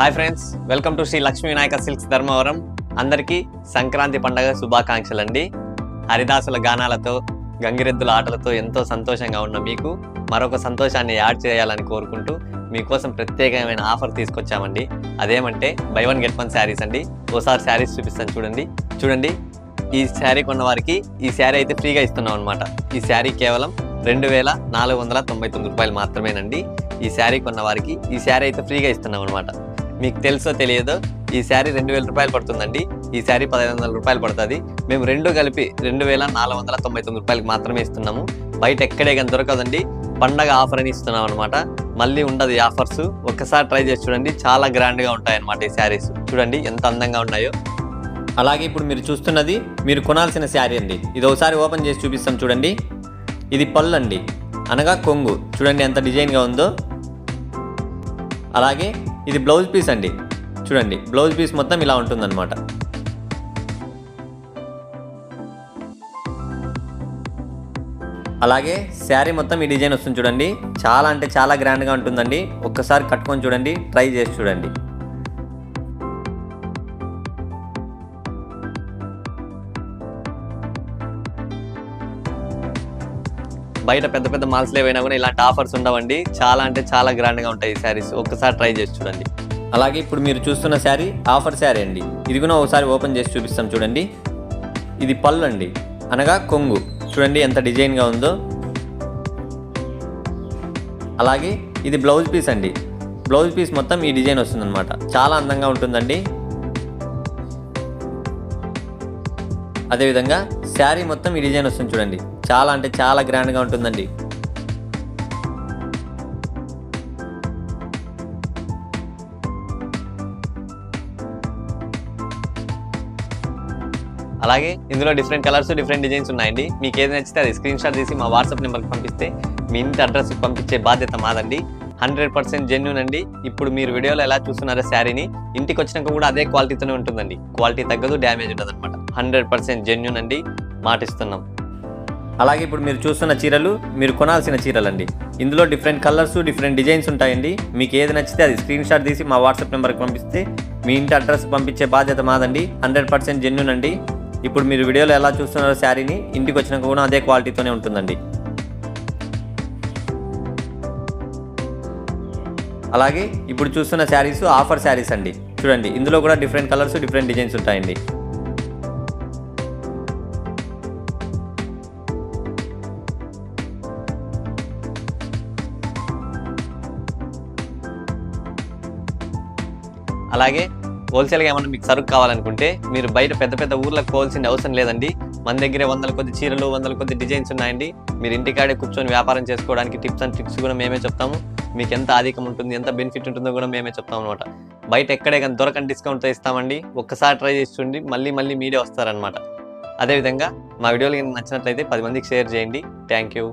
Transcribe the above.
Hi friends welcome to Shri Lakshmi Vinayaka silks Dharmavaram. అందరికీ సంక్రాంతి పండగ శుభాకాంక్షలు అండి హరిదాసుల గానాలతో గంగిరెద్దుల ఆటలతో ఎంతో సంతోషంగా ఉన్న మీకు మరొక సంతోషాన్ని యాడ్ చేయాలని కోరుకుంటూ మీకోసం ప్రత్యేకమైన ఆఫర్ తీసుకొచ్చామండి. అదేమంటే buy one get one saris అండి. ఓసారి శారీస్ చూపిస్తాను చూడండి. చూడండి ఈ శారీ కొన్న వారికి ఈ శారీ అయితే ఫ్రీగా ఇస్తున్నాం అనమాట ఈ శారీ కేవలం రెండు వేల నాలుగు వందల తొంభై తొమ్మిది రూపాయలు మాత్రమేనండి. ఈ శారీ కొన్న వారికి ఈ శారీ అయితే ఫ్రీగా ఇస్తున్నాం అనమాట మీకు తెలుసో తెలియదో ఈ శారీ రెండు వేల రూపాయలు పడుతుందండి. ఈ శారీ పదహైదు వందల రూపాయలు పడుతుంది. మేము రెండు కలిపి రెండు వేల నాలుగు వందల తొంభై తొమ్మిది రూపాయలకి మాత్రమే ఇస్తున్నాము. బయట ఎక్కడే కానీ దొరకదండి. పండగ ఆఫర్ అని ఇస్తున్నాం అనమాట మళ్ళీ ఉండదు ఈ ఆఫర్స్. ఒక్కసారి ట్రై చేసి చూడండి. చాలా గ్రాండ్గా ఉంటాయి అనమాట ఈ శారీస్. చూడండి ఎంత అందంగా ఉన్నాయో. అలాగే ఇప్పుడు మీరు చూస్తున్నది మీరు కొనాల్సిన శారీ అండి. ఇది ఒకసారి ఓపెన్ చేసి చూపిస్తాం చూడండి. ఇది పళ్ళు అండి. అనగా కొంగు. చూడండి ఎంత డిజైన్గా ఉందో. అలాగే ఇది బ్లౌజ్ పీస్ అండి. చూడండి బ్లౌజ్ పీస్ మొత్తం ఇలా ఉంటుందన్నమాట. అలాగే శారీ మొత్తం ఈ డిజైన్ వస్తుంది చూడండి. చాలా అంటే చాలా గ్రాండ్గా ఉంటుందండి. ఒక్కసారి కట్టుకొని చూడండి ట్రై చేసి చూడండి. బయట పెద్ద పెద్ద మాల్స్ ఏవైనా కూడా ఇలాంటి ఆఫర్స్ ఉండవండి. చాలా అంటే చాలా గ్రాండ్గా ఉంటాయి ఈ శారీస్ ఒక్కసారి ట్రై చేసి చూడండి. అలాగే ఇప్పుడు మీరు చూస్తున్న శారీ ఆఫర్ శారీ అండి. ఇది కూడా ఒకసారి ఓపెన్ చేసి చూపిస్తాం చూడండి. ఇది పళ్ళు అండి. అనగా కొంగు. చూడండి ఎంత డిజైన్గా ఉందో. అలాగే ఇది బ్లౌజ్ పీస్ అండి. బ్లౌజ్ పీస్ మొత్తం ఈ డిజైన్ వస్తుందన్నమాట. చాలా అందంగా ఉంటుందండి. అదేవిధంగా శారీ మొత్తం ఈ డిజైన్ వస్తుంది చూడండి. చాలా అంటే చాలా గ్రాండ్గా ఉంటుందండి. అలాగే ఇందులో డిఫరెంట్ కలర్స్ డిఫరెంట్ డిజైన్స్ ఉన్నాయండి. మీకు ఏది నచ్చితే అది స్క్రీన్ షాట్ తీసి మా వాట్సాప్ నెంబర్కి పంపిస్తే మీ ఇంటి అడ్రస్కి పంపించే బాధ్యత మాదండి. హండ్రెడ్ పర్సెంట్ జెన్యున్ అండి. ఇప్పుడు మీరు వీడియోలో ఎలా చూస్తున్నారో శారీని ఇంటికి వచ్చినాక కూడా అదే క్వాలిటీతోనే ఉంటుందండి. క్వాలిటీ తగ్గదు డ్యామేజ్ ఉంటుంది అనమాట హండ్రెడ్ పర్సెంట్ జెన్యున్ అండి. మాటిస్తున్నాం. అలాగే ఇప్పుడు మీరు చూస్తున్న చీరలు మీరు కొనాల్సిన చీరలండి. ఇందులో డిఫరెంట్ కలర్స్ డిఫరెంట్ డిజైన్స్ ఉంటాయండి. మీకు ఏది నచ్చితే అది స్క్రీన్ షాట్ తీసి మా వాట్సాప్ నెంబర్కి పంపిస్తే మీ ఇంటి అడ్రస్ పంపించే బాధ్యత మాదండి. హండ్రెడ్ పర్సెంట్ జెన్యున్ అండి. ఇప్పుడు మీరు వీడియోలో ఎలా చూస్తున్నారో శారీని ఇంటికి వచ్చినాక కూడా అదే క్వాలిటీతోనే ఉంటుందండి. అలాగే ఇప్పుడు చూస్తున్న శారీస్ ఆఫర్ శారీస్ అండి. చూడండి ఇందులో కూడా డిఫరెంట్ కలర్స్ డిఫరెంట్ డిజైన్స్ ఉంటాయండి. అలాగే హోల్సేల్గా ఏమన్నా మీకు సరుకు కావాలనుకుంటే మీరు బయట పెద్ద పెద్ద ఊర్లకు పోవాల్సిన అవసరం లేదండి. మన దగ్గరే వందల కొద్ది చీరలు వందల కొద్ది డిజైన్స్ ఉన్నాయండి. మీరు ఇంటికాడే కూర్చొని వ్యాపారం చేసుకోవడానికి టిప్స్ అండ్ ట్రిక్స్ కూడా మేమే చెప్తాము. మీకు ఎంత ఆధికం ఉంటుంది ఎంత బెనిఫిట్ ఉంటుందో కూడా మేమే చెప్తాం అనమాట బయట ఎక్కడే కానీ దొరకని డిస్కౌంట్తో ఇస్తామండి. ఒక్కసారి ట్రై చేస్తుండి మళ్ళీ మళ్ళీ మీరే వస్తారనమాట అదేవిధంగా మా వీడియోలు నచ్చినట్లయితే పది మందికి షేర్ చేయండి. Thank you